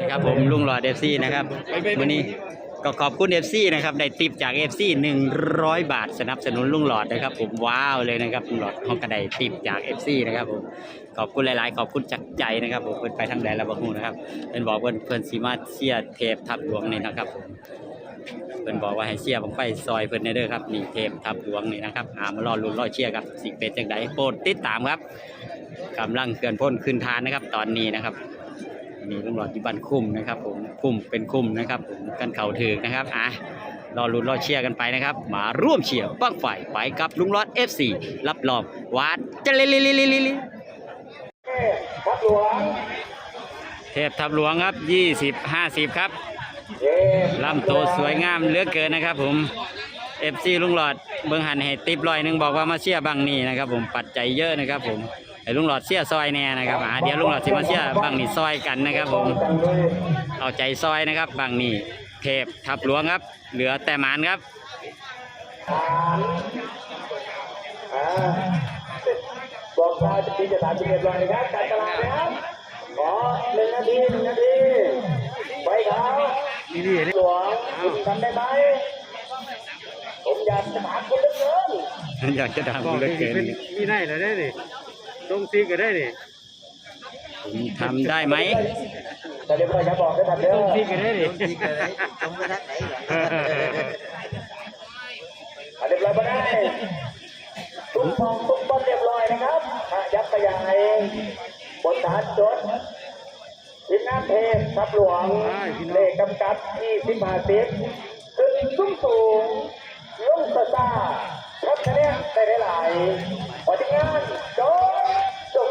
นะครับผมลุงหลอดเอฟซีนะครับวันนี้ก็ขอบคุณเอฟซีนะครับ ได้ติปจากเอฟซีหนึ่งร้อยบาทสนับสนุนลุงหลอดนะครับ ผมว้าวเลยนะครับลุงหลอดห้องกระไดติปจากเอฟซีนะครับผมขอบคุณหลาย ๆ ขอบคุณจากใจนะครับผมเพิ่นไปทางใดแล้วบ่ฮู้นะครับเพิ่นบอกว่าเพิ่นสีมาเชียร์เทพทับหลวงนี่นะครับผมเพิ่นบอกว่าให้เชียร์บังไฟซอยเพิ่นในเด้อครับนี่เทพทับหลวงนี่นะครับอ่ามารอลุ้นรอเชียร์ครับสิเป็นจังไดโปรดติดตามครับกำลังเคลื่อนพ้นขึ้นทานนะครับ ตอนนี้นะครับ นี่ลุงหลอดที่บ้านคุ้มนะครับ ผมคุ้มเป็นคุ้มนะครับ ผมกันเข่าถึกนะครับอะรอลุ้นรอเชียร์กันไปนะครับ มาร่วมเชียร์บ้างไฟไปกับลุงหลอด FC รับรองวาดจะลิลิลิลิลิลิเทพทับหลวงครับ 20 50 ครับลำโตสวยงามเหลือเกินนะครับ ผม FC ลุงหลอดเบิ่งหันให้ติปลอยหนึงบอกว่ามาเชียร์บังนี่นะครับ ผมปัจจัยเยอะนะครับ ผม ให้ลุงหลอดเชียซอยแน่นะครับอ่าเดี๋ยวลุงหลอดสิมาเชียบังนี่ซอยกันนะครับผมเอาใจซอยนะครับบางนี่เทพทับหลวงครับ เหลือแต่หมานครับบอกกล่าจะปีจะสามสิบเอ็ดวันนะครับการตลาดนะครับขอหนึ่งนาทีหนึ่งนาทีไปครับหลวงคุณทำได้ไหมผมอยากจะถามคุณเหลือเกินอยากจะถามบอกเหลือเกินเป็นมีได้เหรอได้ดิ ลงซีก็ได้ดิผมทำได้ไหมแต่เรียบร้อยจะบอกได้ทันเด้ลงซีอก็ได้ดิอะเรียบร้อยมาได้ทุกฟองทุกบอลเรียบร้อยนะครับอะยับขยายบนฐานจดทิศน้ำเทพทับหลวงเลขกำกับที่สิบห้าสิบขึ้นสูงสูงลงสตาร์รับคะแนนได้หลายๆพอที่งานจบ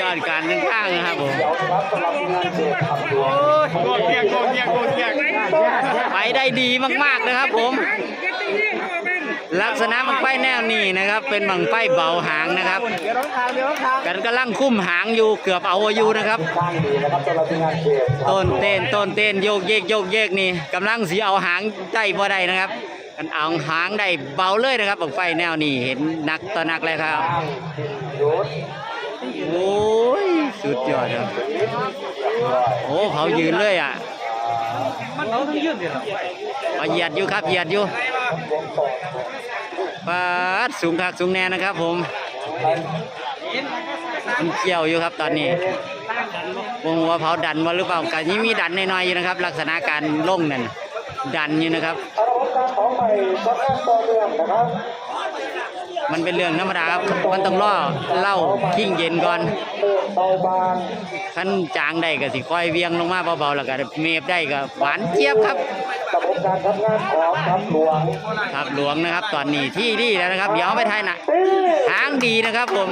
ยอดการเดินทางนะครับผมเดี๋ยวครับสำหรับงานเทพทับหลวงโกเกียกโกเกียกโกเกียกไปได้ดีมากๆนะครับผม ลักษณะบังไฟแนวนี้นะครับ เป็นบังไฟเบาหางนะครับเดี๋ยวน้องทางเดี๋ยวน้องทางกันกำลังคุ้มหางอยู่เกือบเอาอยู่นะครับข้างดีนะครับสำหรับงานเทพทับต้นเต้นต้นเต้นโยกเยกโยกเยกนี่กำลังสีเอาหางได้บ่ได้นะครับกันเอาหางได้เบาเลยนะครับบังไฟแนวนี้เห็นนักต่อนักเลยครับข้างทิศยุทธ โอ้ย สุดยอดครับ โอ้เขายืนเลยอะมันเขาต้องยืดดิหรอเอาเหยียดอยู่ครับเหยียดอยู่วงสองปาดสูงคักสูงแน่นะครับผมมันเกี่ยวอยู่ครับตอนนี้วงหัวเผาดันมาหรือเปล่ากันนี้มีดันน้อยๆอยู่นะครับ ลักษณะการลงนั่นดันอยู่นะครับ อารมณ์การของใหม่ก็แค่ต่อเนื่องนะครับมันเป็นเรื่องธรรมดาครับ มันต้องล่อเหล่าขิ้งเย็นก่อนเติมเบาบางขั้นจางได้ก็สิค่อยเวียงลงมาเบาๆแล้วก็เมฟได้ก็หวานเจี๊ยบครับระบบการทำงานของทัพหลวงครับหลวงนะครับ ตอนนี้ที่นี่แล้วนะครับ เดี๋ยวเอาไปไทยนะตีหางดีนะครับผม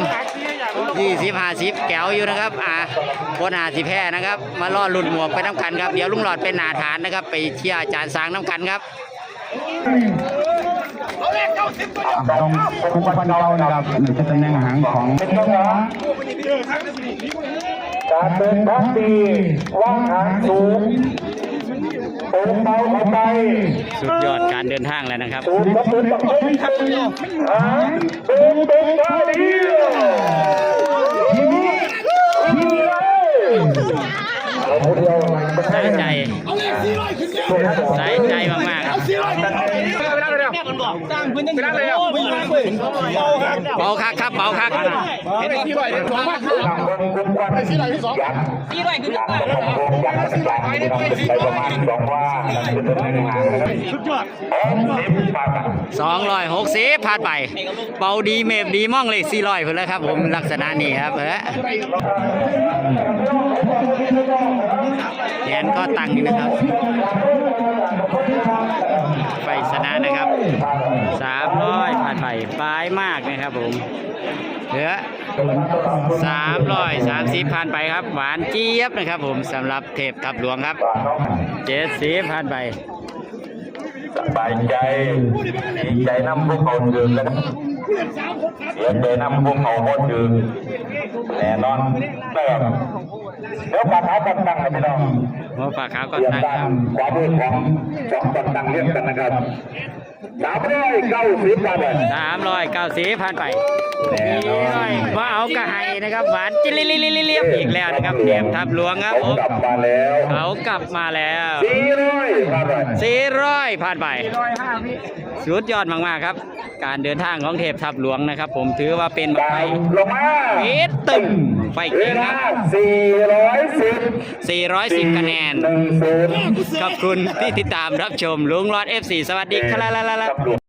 ยี่สิบห้าสิบแก้วอยู่นะครับ อ่าบนหาสิแพ้นะครับ มาล่อลุ่นหมวกไปน้ำกันครับ เดี๋ยวลุงหลอดเป็นหนาฐานนะครับ ไปเชียร์อาจารย์สางน้ำกันครับ ต้องทุกวันเรานะครับหรือจะตำแหน่งหางของเป็นยังไงการเดินทางดีว่างหางสูงโป่งเบาเข้าไปสุดยอดการเดินทางแล้วนะครับสูงกระตุ้นกับเฮ้ยหางเดินตรงมาดีเอาเดี สายใจสายใจมากๆครับเบาคักครับเบาคักที่ไหนสองมาที่ไหนที่ไหนที่สองที่ไหนคืออยากจะจ่ายไประมาณสองว่าเป็นเรื่องงานนะครับสุดยอดสองร้อยหกสิบผ่านไปเบาดีเมฟดีม่องเลยสี่ร้อยเพื่อนแล้วครับผมลักษณะนี้ครับเออแขนก็ตั้งนี่นะครับไฟสนะนะครับสามร้อยผ่านไปปลายมากนะครับผมเหลือสามร้อยสามสิบผ่านไปครับ หวานเจี๊ยบนะครับ ผมสำหรับเทพทับหลวงครับเจ็ดสิบผ่านไปสบายใจดีใจน้ำพวกเขาถึงแล้วเสียใจน้ำพวกเขาโคตรถึงแน่นอนนะครับ เดี๋ยวปากเขาตั้งๆนะพี่น้องหัวฝากขาวก่อนเรียนตั้งตาครัมบความรู้ของสองคนตั้งเรียกกันนะครับสามร้อยเก้าสิบครับสามร้อยเก้าสิบผ่านไปแน่นอนร้อยมาเอากระไห้นะครับ หวานจิลิลิลิลิเลียบอีกแล้วนะครับเทียมทับหลวงครับเขาผมกลับมาแล้วเขากลับมาแล้วสี่ร้อยครับสี่ร้อยผ่านไปสุ ดยอดมากๆครับ การเดินทางของเทพทับหลวงนะครับ ผมถือว่าเป็นบักดาไฟวลงมาเอสตึงไฟเวเก่งคลารับสี่ร้อยสิบ410คะแนนหนึ่งศูนย์ขอบคุณที่ติดตามรับชมลุงรอด F4 สวัสดีครับ